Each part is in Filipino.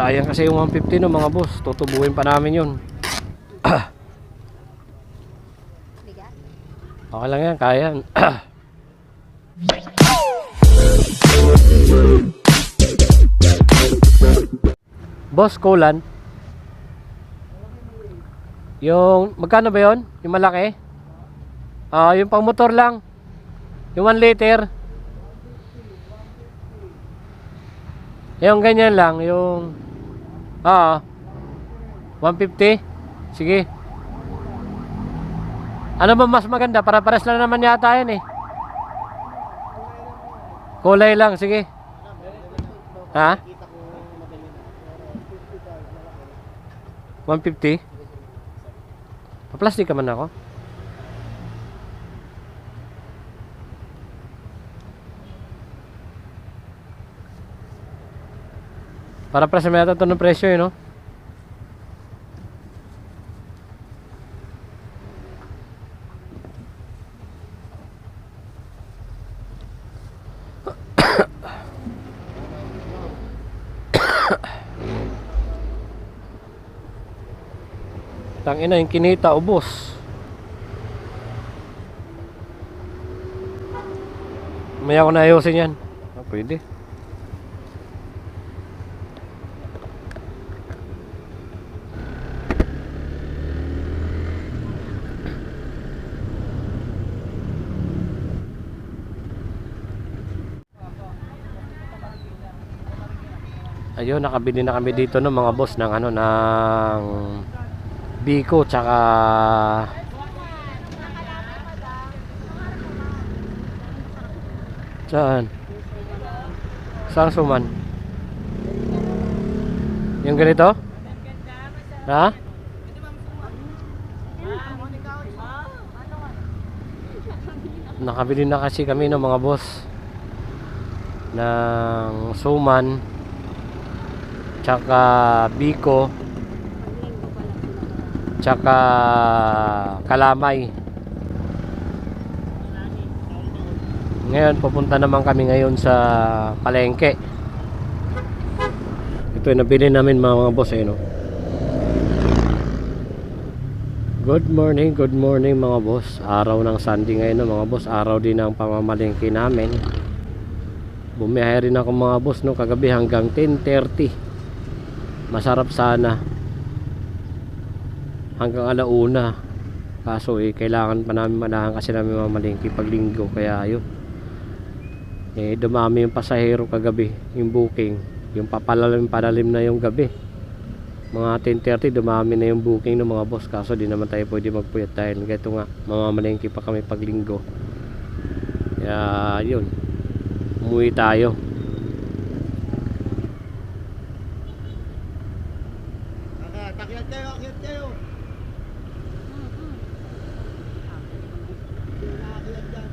sayang kasi yung 150 no mga boss. Tutubuhin pa namin yun. Okay lang yan kaya yan. Boss kulan. Yung magkano ba yun? Yung malaki? Ah yung pang motor lang. Yung 1 liter. Yung ganyan lang yung ah 150 sige ano ba mas maganda? Para pares lang naman yata yan eh. Kulay lang, sige. Ha? 150? Pa-plastic ka man ako? Para pares naman yata ito ng presyo eh, no? Tangina yung kinita ubos. Maya ko na ayusin yan. Ah, pwede. Ayun, nakabili na kami dito ng mga boss ng ano ng Biko tsaka Saan? Saan suman? Yung ganito? Ha? Nakabili na kasi kami ng mga boss ng suman tsaka biko. Tsaka kalamay. Ngayon pupunta naman kami ngayon sa palengke. Ito yung nabili namin mga, mga boss eh, no? good morning good morning mga boss. Araw ng Sunday ngayon no, mga boss. Araw din ng pamamalengke namin. Bumiyahe rin ako mga boss no kagabi hanggang 10.30 masarap sana. Hanggang alauna. Kaso eh kailangan pa namin manahan kasi namin mamalingki pag linggo kaya ayun. Eh dumami yung pasahero kagabi yung booking. Yung papalalim palalim na yung gabi. Mga 10.30 dumami na yung booking ng mga boss. Kaso di naman tayo pwede magpuyat dahil ganito nga mamamalingki pa kami pag linggo. Kaya yun umuwi tayo Takyat kayo, akyat kayo. Akyat dyan.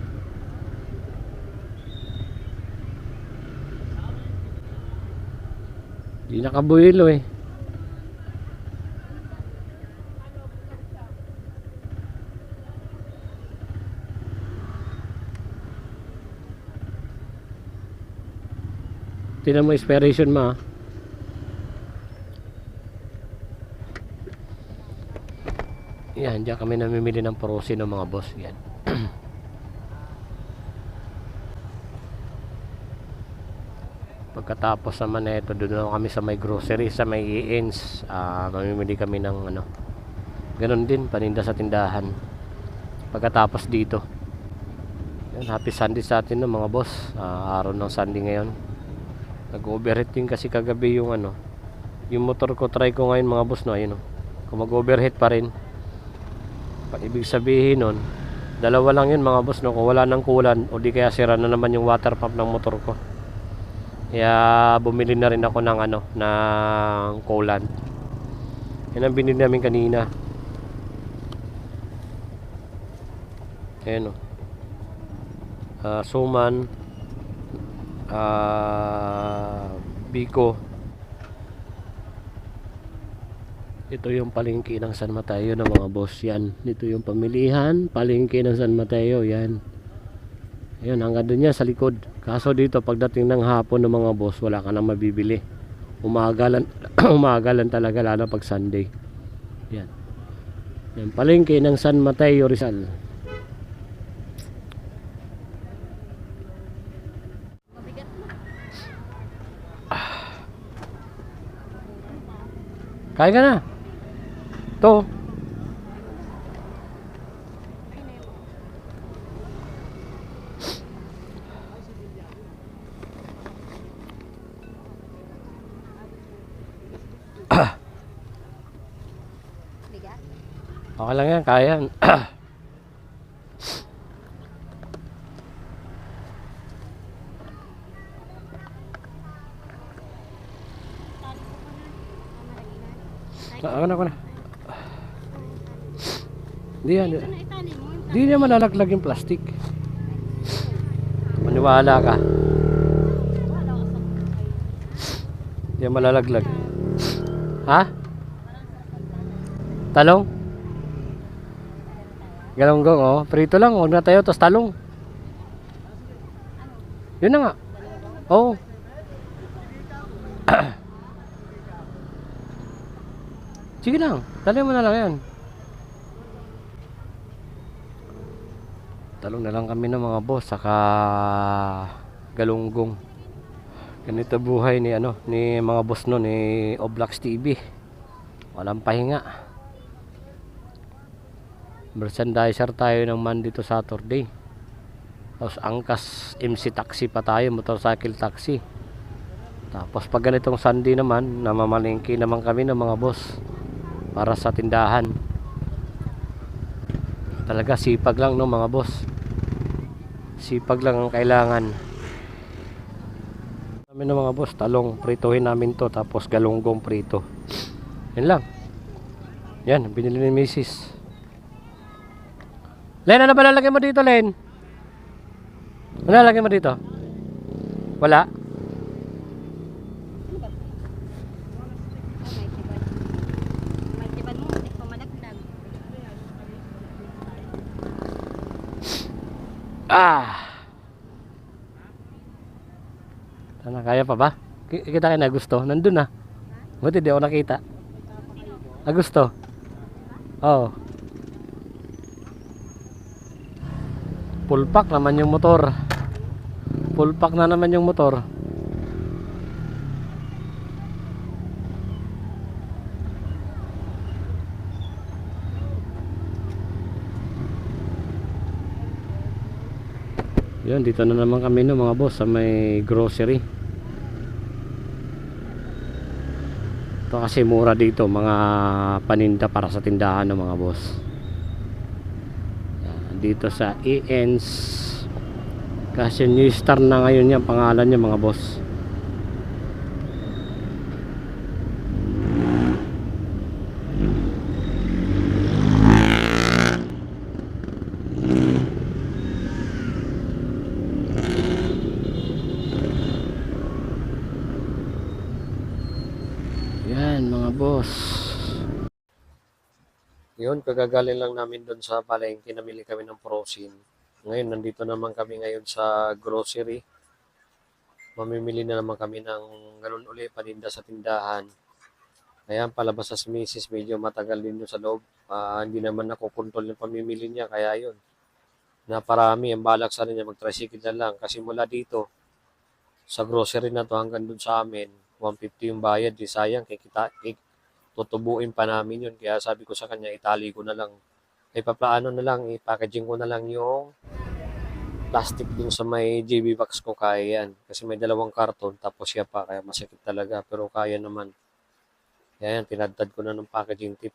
Di nakabuhilo eh Tingnan mo expiration mo ah. Yan, diyan kami namimili ng prosi ng mga boss. Yan. Pagkatapos naman na ito, doon naman kami sa may grocery, sa may Iins. Ah, mamimili kami ng ano. Ganon din, paninda sa tindahan. Pagkatapos dito. Yan, happy Sunday sa atin no, mga boss. Ah, araw ng Sunday ngayon. Nag-overheat din kasi kagabi yung ano. Yung motor ko, try ko ngayon mga boss no, ayun no. Kung mag-overheat pa rin. Pa ibig sabihin nun, dalawa lang yun mga boss no. Kung wala nang kulan, o di kaya sira na naman yung water pump ng motor ko. Kaya bumili na rin ako ng ano, ng coolant. Yan ang binili namin kanina. Ayan o. Ah, suman. Ah, biko. Ito yung palengke ng San Mateo ng mga boss yan. Dito yung pamilihan, palengke ng San Mateo yan. Ayun, hanggang doon yan sa likod. Kaso dito, pagdating ng hapon ng mga boss, wala ka nang mabibili. Umagalan, umagalan talaga lalo pag Sunday. Yan. Yan, palengke ng San Mateo Rizal. Kain ka na. To. Okay lang yan, kaya yan. ako na, ako na. Hindi yan. Hindi niya malalaglag yung plastic. Maniwala ka. Hindi yan malalaglag. Ha? Talong? Galonggong, oh. Prito lang, huwag na tayo, tapos talong. Yun na nga. Oo. Sige lang, dali mo na lang yan. Talong na lang kami ng mga boss, saka galunggong. Ganito buhay ni ano, ni mga boss no, ni Oblax TV. Walang pahinga. Merchandiser tayo ng Monday to Saturday. Tapos angkas MC taxi pa tayo, motorcycle taxi. Tapos pag ganitong Sunday naman, namamalingki naman kami ng mga boss para sa tindahan. Talaga sipag lang no mga boss. Sipag lang ang kailangan. Kami ng mga boss, talong prituhin namin to tapos galunggong prito. Yan lang. Yan, binili ni Mrs. Len, ano ba lalagay mo dito, Len? Ano lalagay mo dito? Wala? Oh. Ah! Sana, kaya pa ba? Ki- Kita kayo na gusto. Nandun na. Buti di ako nakita. Ah, gusto? Oo. Full pack naman yung motor. Full pack na naman yung motor. Yun, dito na naman kami no mga boss sa may grocery. Ito kasi mura dito, mga paninda para sa tindahan ng mga boss. Dito sa ENS kasi new star na ngayon yan pangalan niya mga boss. Yan mga boss. Yun, kagagaling lang namin doon sa palengke, namili kami ng frozen. Ngayon, nandito naman kami ngayon sa grocery. Mamimili na naman kami ng ganun uli, paninda sa tindahan. Ayan, palabas sa misis, medyo matagal din sa loob. Ah, hindi naman nakukontrol yung pamimili niya, kaya yun. Naparami, ang balak sana niya, mag-tricycle na lang. Kasi mula dito, sa grocery na to hanggang dun sa amin, 150 yung bayad, di sayang, kay kita, kay, tutubuin pa namin yun. Kaya sabi ko sa kanya, itali ko na lang. Ay papaano na lang, i-packaging ko na lang yung plastic dun sa may JB box ko, kaya yan. Kasi may dalawang karton, tapos siya pa, kaya masakit talaga. Pero kaya naman. Kaya yan, tinadtad ko na ng packaging tip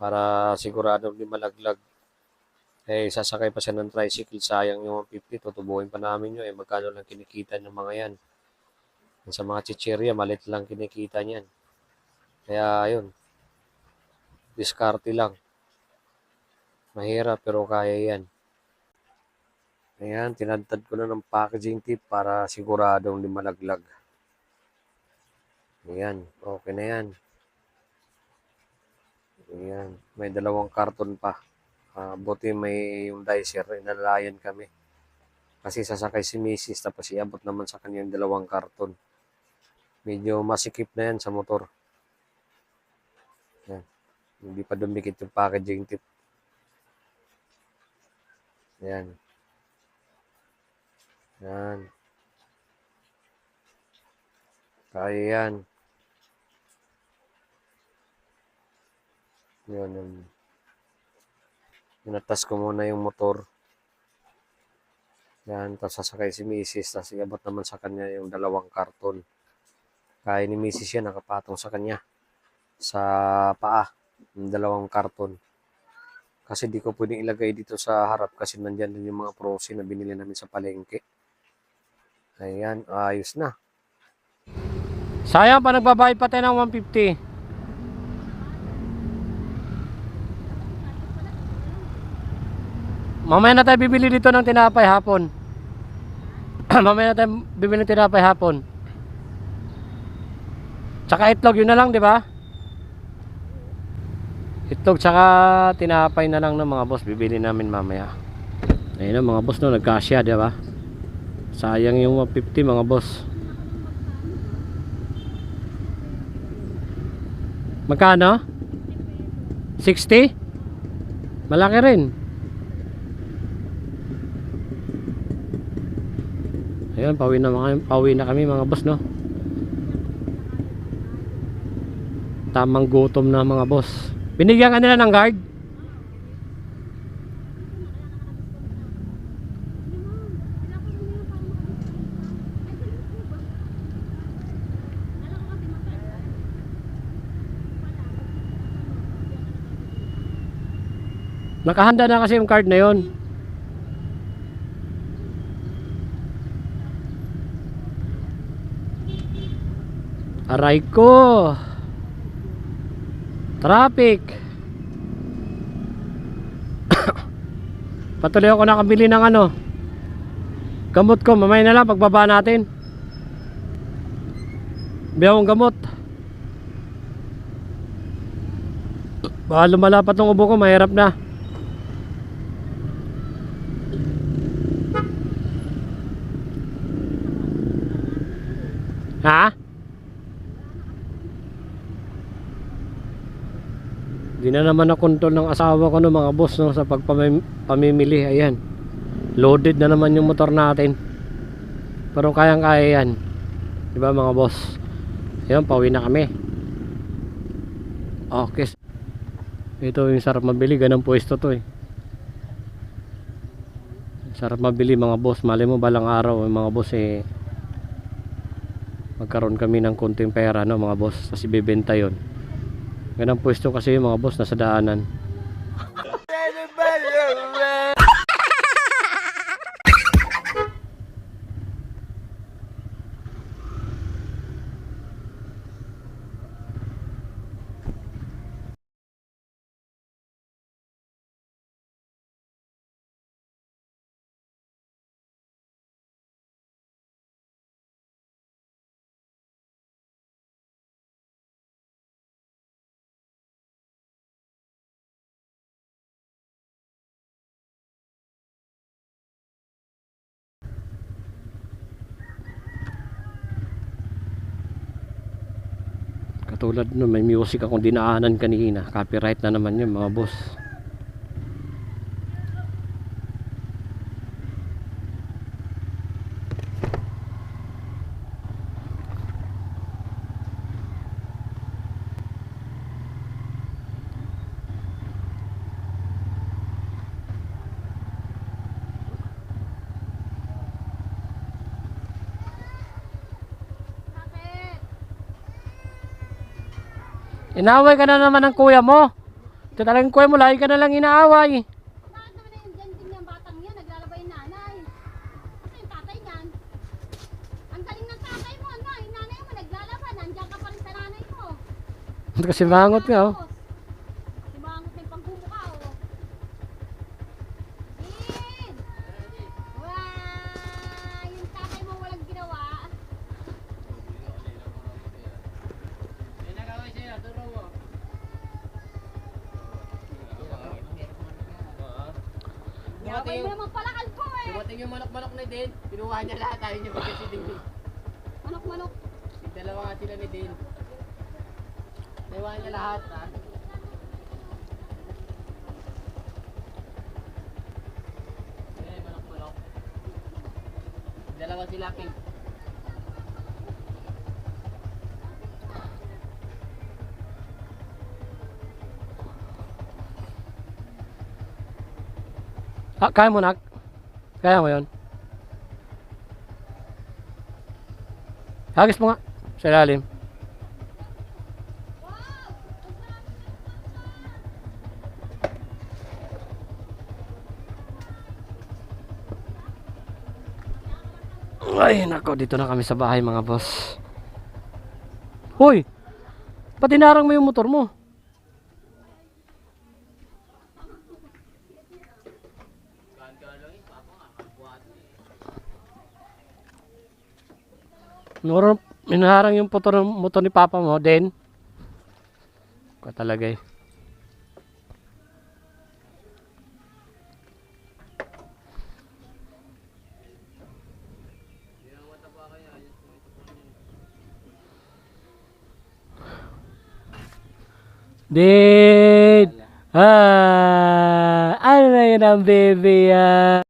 para sigurado hindi malaglag. Eh, sasakay pa siya ng tricycle, sayang yung 150, tutubuin pa namin yun. Eh, magkano lang kinikita ng mga yan. Sa mga chichirya, malit lang kinikita niyan. Kaya, yun. Diskarte lang. Mahirap, pero kaya yan. Ayan, tinadtad ko na ng packaging tip para siguradong di malaglag. Ayan, okay na yan. Ayan, may dalawang karton pa. Ah, buti may yung dicer, inalayan kami. Kasi sasakay si Mrs. tapos iabot naman sa kanya dalawang karton. Medyo masikip na yan sa motor. Hindi pa dumikit yung packaging tip. Yan. Yan. Kaya yan. Yun, yun. Inatas ko muna yung motor. Yan, tapos sasakay si Mrs. Tapos iabot naman sa kanya yung dalawang karton. Kaya ni Mrs. yan, nakapatong sa kanya. Sa paa. Dalawang karton. Kasi di ko pwedeng ilagay dito sa harap kasi nandyan din yung mga prosi na binili namin sa palengke. Ayan, ayos na. Sayang pa nagbabayad pa tayo ng 150. Mamaya na tayo bibili dito ng tinapay hapon. Mamaya na tayo bibili ng tinapay hapon. Tsaka itlog, yun na lang, di ba? Itlog tsaka tinapay na lang ng mga boss. Bibili namin mamaya. Ayun mga boss no, nagkasya, di ba? Sayang yung 150 mga boss. Magkano? 60? Malaki rin. Ayun, pauwi na, mga, pauwi na kami mga boss, no? Tamang gutom na mga boss. Binigyan ka nila ng guard? Nakahanda na kasi yung card na yon. Aray ko. Traffic. Patuloy ako nakabili ng ano. Gamot ko, mamaya na lang pagbaba natin. Biyawang gamot. Baka lumalapat ng ubo ko, mahirap na. Ha? Na naman na kontrol ng asawa ko no mga boss no sa pagpamimili. Ayan. Loaded na naman yung motor natin. Pero kayang kaya yan. Di ba mga boss? Ayan, pauwi na kami. Okay. Ito yung sarap mabili. Ganang pwesto to eh. Sarap mabili mga boss. Mali mo balang araw yung mga boss eh magkaroon kami ng konting pera no mga boss kasi bibenta yon ganang pwesto kasi yung mga boss nasa daanan katulad no may music akong dinaanan kanina. Copyright na naman yun mga boss Inaway ka na naman ng kuya mo. Ito talagang kuya mo, lagi ka na lang inaaway. Bakit naman yung dyan din yung batang yan, naglalabay yung nanay. Kasi yung tatay niyan, ang galing ng tatay mo, ano, yung nanay mo naglalaban, nandiyan ka pa rin sa nanay mo. Kasi mangot nga oh. Yung dalawa nga sila ni Dean. Naiwan niya lahat, ha? Eh, manok-manok. Dalawa sila, King. Ah, kaya mo, Nak? Kaya mo yon? Hagis mo nga. Sa ilalim. Ay, nako, dito na kami sa bahay mga boss. Hoy! Pati narang mo yung motor mo. Noro, minaharang yung motor, motor ni Papa mo, din. Ka talaga eh. Din! Ah! Ano na yun ang baby ah?